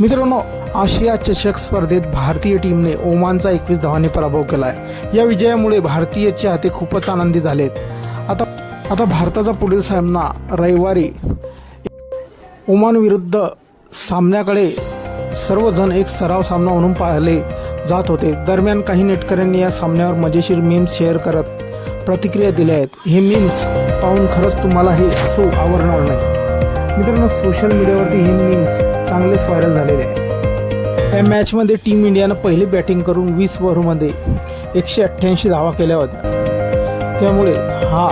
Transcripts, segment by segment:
मित्रांनो आशिया चषक स्पर्धेत भारतीय टीमने ओमानचा एकवीस धावांनी पराभव केला आहे या विजयामुळे भारतीय चाहते खूपच आनंदी झालेत. आता आता भारताचा पुढील सामना रविवारी. ओमान विरुद्ध सामन्याकडे सर्वजण एक सराव सामना म्हणून पाहिले जात होते. दरम्यान काही नेटकऱ्यांनी या सामन्यावर मजेशीर मीम्स शेअर करत प्रतिक्रिया दिल्या आहेत. हे मीम्स पाहून खरंच तुम्हाला हे असू आवडणार नाही. मित्रांनो सोशल मीडियावरती हे मीम्स चांगलेच व्हायरल झालेले आहे या मॅचमध्ये टीम इंडियानं पहिली बॅटिंग करून वीस ओव्हरमध्ये एकशे अठ्ठ्याऐंशी धावा केल्या होत्या. त्यामुळे हा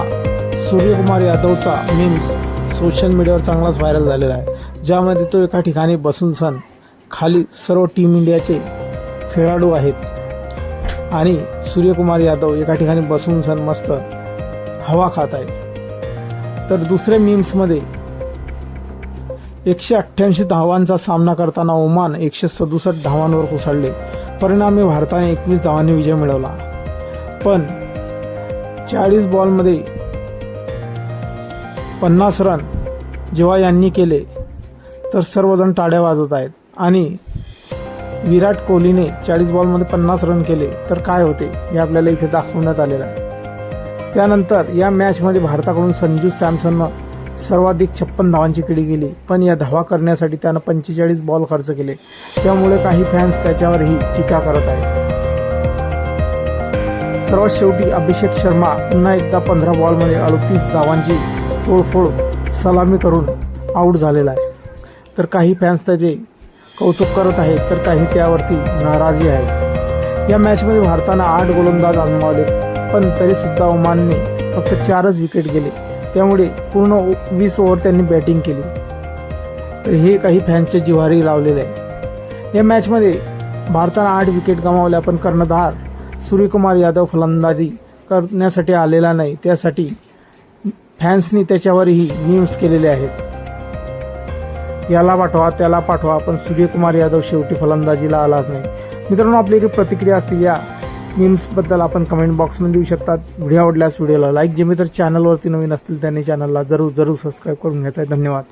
सूर्यकुमार यादवचा मीम्स सोशल मीडियावर चांगलाच व्हायरल झालेला आहे. ज्यामध्ये तो एका ठिकाणी बसून सण खाली सर्व टीम इंडियाचे खेळाडू आहेत. आणि सूर्यकुमार यादव एका ठिकाणी बसून सण मस्त हवा खात आहे तर दुसऱ्या मीम्समध्ये एकशे अठ्ठ्याऐंशी धावांचा सामना करताना ओमान एकशे सदुसष्ट धावांवर कोसळले. परिणामी भारताने एकवीस धावांनी विजय मिळवला. पण चाळीस बॉलमध्ये पन्नास रन जेव्हा यांनी केले तर सर्वजण टाळ्या वाजवत आहेत. आणि विराट कोहलीने चाळीस बॉलमध्ये पन्नास रन केले तर काय होते हे आपल्याला इथे दाखवण्यात आलेलं आहे. त्यानंतर या मॅचमध्ये भारताकडून संजू सॅमसननं सर्वाधिक छप्पन धावांची किडी गेली पण या धावा करण्यासाठी त्यानं पंचेचाळीस बॉल खर्च केले. त्यामुळे काही फॅन्स त्याच्यावरही टीका करत आहेत. सर्वात शेवटी अभिषेक शर्मा पुन्हा एकदा पंधरा बॉलमध्ये अडतीस धावांची तोडफोड सलामी करून आऊट झालेला आहे. तर काही फॅन्स त्याचे कौतुक करत आहेत तर काही त्यावरती नाराजी आहे. या मॅचमध्ये भारतानं आठ गोलंदाज आजमावले पण तरीसुद्धा ओमानने फक्त चारच विकेट गेले. त्यामुळे पूर्ण वीस ओव्हर त्यांनी बॅटिंग केली. तर हे काही फॅन्सच्या जिव्हारी लावलेले आहे या मॅचमध्ये भारतानं आठ विकेट गमावल्या पण कर्णधार सूर्यकुमार यादव फलंदाजी करण्यासाठी आलेला नाही. त्यासाठी फॅन्सनी त्याच्यावरही मीम्स केलेले आहेत. याला पाठवा त्याला पाठवा. पण सूर्यकुमार यादव शेवटी फलंदाजीला आलाच नाही. मित्रांनो आपली एक प्रतिक्रिया असते या मीम्सबद्दल आपण कमेंट बॉक्समध्ये देऊ शकतात. व्हिडिओ आवडल्यास व्हिडिओला लाईक जे तर चॅनलवरती नवीन असतील त्यांनी चॅनलला जरूर जरूर सबस्क्राईब करून घ्यायचा आहे. धन्यवाद.